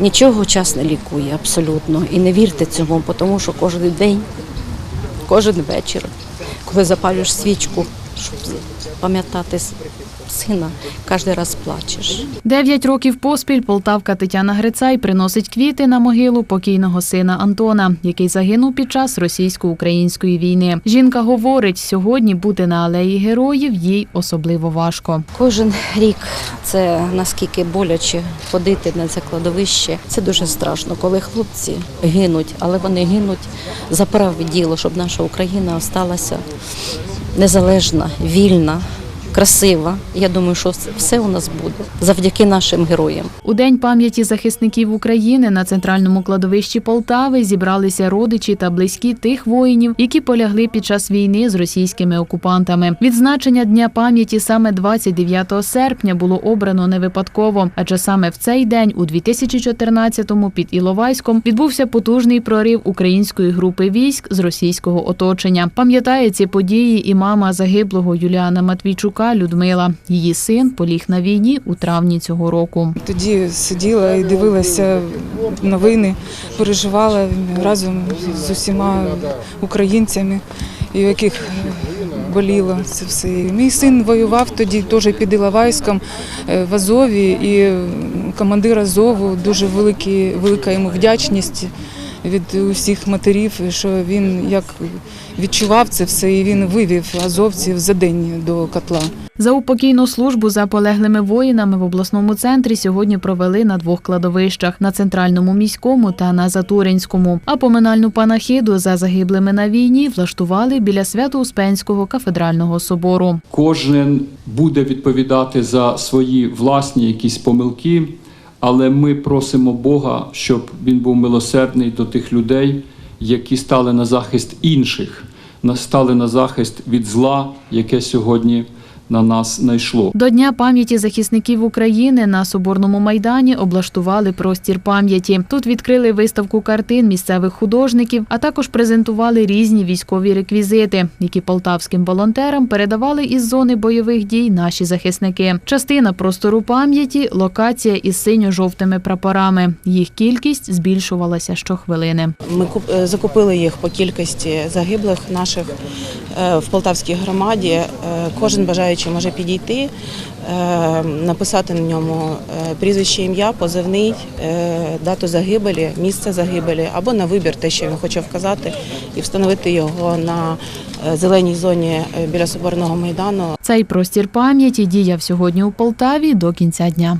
Нічого час не лікує абсолютно. І не вірте цьому, тому що кожен день, кожен вечір, коли запалюєш свічку, щоб пам'ятати сина, кожен раз плачеш. Дев'ять років поспіль полтавка Тетяна Грицай приносить квіти на могилу покійного сина Антона, який загинув під час російсько-української війни. Жінка говорить, сьогодні бути на алеї героїв їй особливо важко. Кожен рік це наскільки боляче ходити на це кладовище. Це дуже страшно, коли хлопці гинуть, але вони гинуть за праве діло, щоб наша Україна осталася незалежна, вільна, красива. Я думаю, що все у нас буде завдяки нашим героям. У день пам'яті захисників України на центральному кладовищі Полтави зібралися родичі та близькі тих воїнів, які полягли під час війни з російськими окупантами. Відзначення дня пам'яті саме 29 серпня було обрано не випадково, адже саме в цей день, у 2014-му під Іловайськом, відбувся потужний прорив української групи військ з російського оточення. Пам'ятає ці події і мама загиблого Юліана Матвійчука Людмила. Її син поліг на війні у травні цього року. Тоді сиділа і дивилася новини, переживала разом з усіма українцями, у яких боліло це все. Мій син воював тоді теж під Іловайськом е, в Азові, і командир Азову дуже великі, велика йому вдячність від усіх матерів, що він як відчував це все, і він вивів азовців за день до котла. За упокійну службу за полеглими воїнами в обласному центрі сьогодні провели на двох кладовищах на центральному міському та на Затуринському. А поминальну панахиду за загиблими на війні влаштували біля Свято-Успенського кафедрального собору. Кожен буде відповідати за свої власні якісь помилки, але ми просимо Бога, щоб він був милосердний до тих людей, які стали на захист інших, стали на захист від зла, яке сьогодні на нас найшло. До Дня пам'яті захисників України на Соборному майдані облаштували простір пам'яті. Тут відкрили виставку картин місцевих художників, а також презентували різні військові реквізити, які полтавським волонтерам передавали із зони бойових дій наші захисники. Частина простору пам'яті локація із синьо-жовтими прапорами. Їх кількість збільшувалася щохвилини. Ми куп- е, закупили їх по кількості загиблих наших е, в Полтавській громаді. Е, Кожен бажаючий може підійти, е, написати на ньому е, прізвище, ім'я, позивний, е, дату загибелі, місце загибелі або на вибір те, що він хоче вказати, і встановити його на зеленій зоні біля Соборного майдану. Цей простір пам'яті діяв сьогодні у Полтаві до кінця дня.